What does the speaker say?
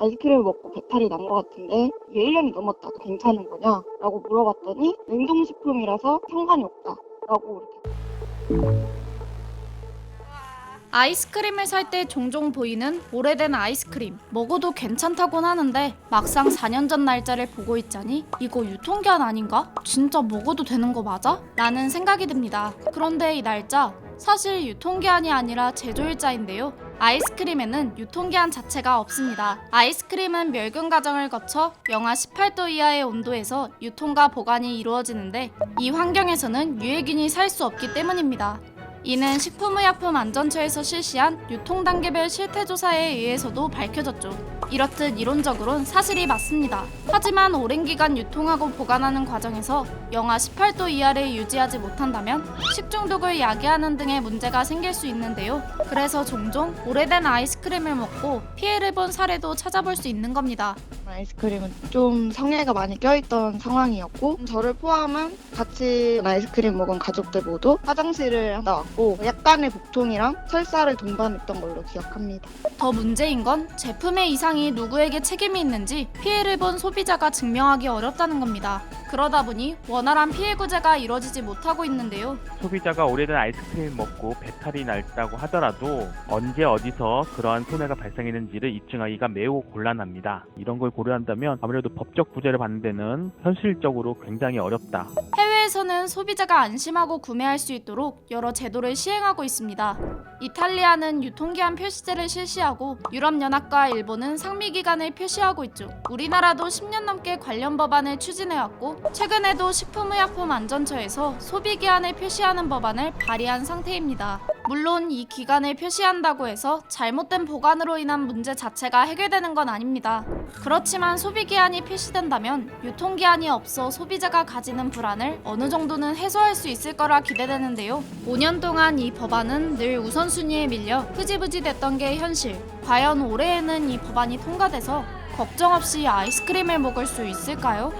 아이스크림을 먹고 배탈이 난 것 같은데 이게 1년이 넘었다. 괜찮은 거냐? 라고 물어봤더니 냉동식품이라서 상관이 없다. 라고 이렇게 아이스크림을 살 때 종종 보이는 오래된 아이스크림 먹어도 괜찮다곤 하는데 막상 4년 전 날짜를 보고 있자니 이거 유통기한 아닌가? 진짜 먹어도 되는 거 맞아? 라는 생각이 듭니다. 그런데 이 날짜 사실 유통기한이 아니라 제조일자인데요. 아이스크림에는 유통기한 자체가 없습니다. 아이스크림은 멸균 과정을 거쳐 영하 18도 이하의 온도에서 유통과 보관이 이루어지는데 이 환경에서는 유해균이 살 수 없기 때문입니다. 이는 식품의약품안전처에서 실시한 유통 단계별 실태 조사에 의해서도 밝혀졌죠. 이렇듯 이론적으론 사실이 맞습니다. 하지만 오랜 기간 유통하고 보관하는 과정에서 영하 18도 이하를 유지하지 못한다면 식중독을 야기하는 등의 문제가 생길 수 있는데요. 그래서 종종 오래된 아이스크림을 먹고 피해를 본 사례도 찾아볼 수 있는 겁니다. 아이스크림은 좀 성애가 많이 껴있던 상황이었고 저를 포함한 같이 아이스크림 먹은 가족들 모두 화장실을 갔다 왔고 약간의 복통이랑 설사를 동반했던 걸로 기억합니다. 더 문제인 건 제품의 이상이 누구에게 책임이 있는지 피해를 본 소비자가 증명하기 어렵다는 겁니다. 그러다 보니 원활한 피해 구제가 이루어지지 못하고 있는데요. 소비자가 오래된 아이스크림 먹고 배탈이 났다고 하더라도 언제 어디서 그러한 손해가 발생했는지를 입증하기가 매우 곤란합니다. 이런 걸 고 려한다면 아무래도 법적 구제를 받는 데는 현실적으로 굉장히 어렵다. 해외에서는 소비자가 안심하고 구매할 수 있도록 여러 제도를 시행하고 있습니다. 이탈리아는 유통기한 표시제를 실시하고 유럽연합과 일본은 상미기간을 표시하고 있죠. 우리나라도 10년 넘게 관련 법안을 추진해왔고 최근에도 식품의약품안전처에서 소비기한을 표시하는 법안을 발의한 상태입니다. 물론 이 기간을 표시한다고 해서 잘못된 보관으로 인한 문제 자체가 해결되는 건 아닙니다. 그렇지만 소비기한이 표시된다면 유통기한이 없어 소비자가 가지는 불안을 어느 정도는 해소할 수 있을 거라 기대되는데요. 5년 동안 이 법안은 늘 우선순위에 밀려 흐지부지 됐던 게 현실. 과연 올해에는 이 법안이 통과돼서 걱정 없이 아이스크림을 먹을 수 있을까요?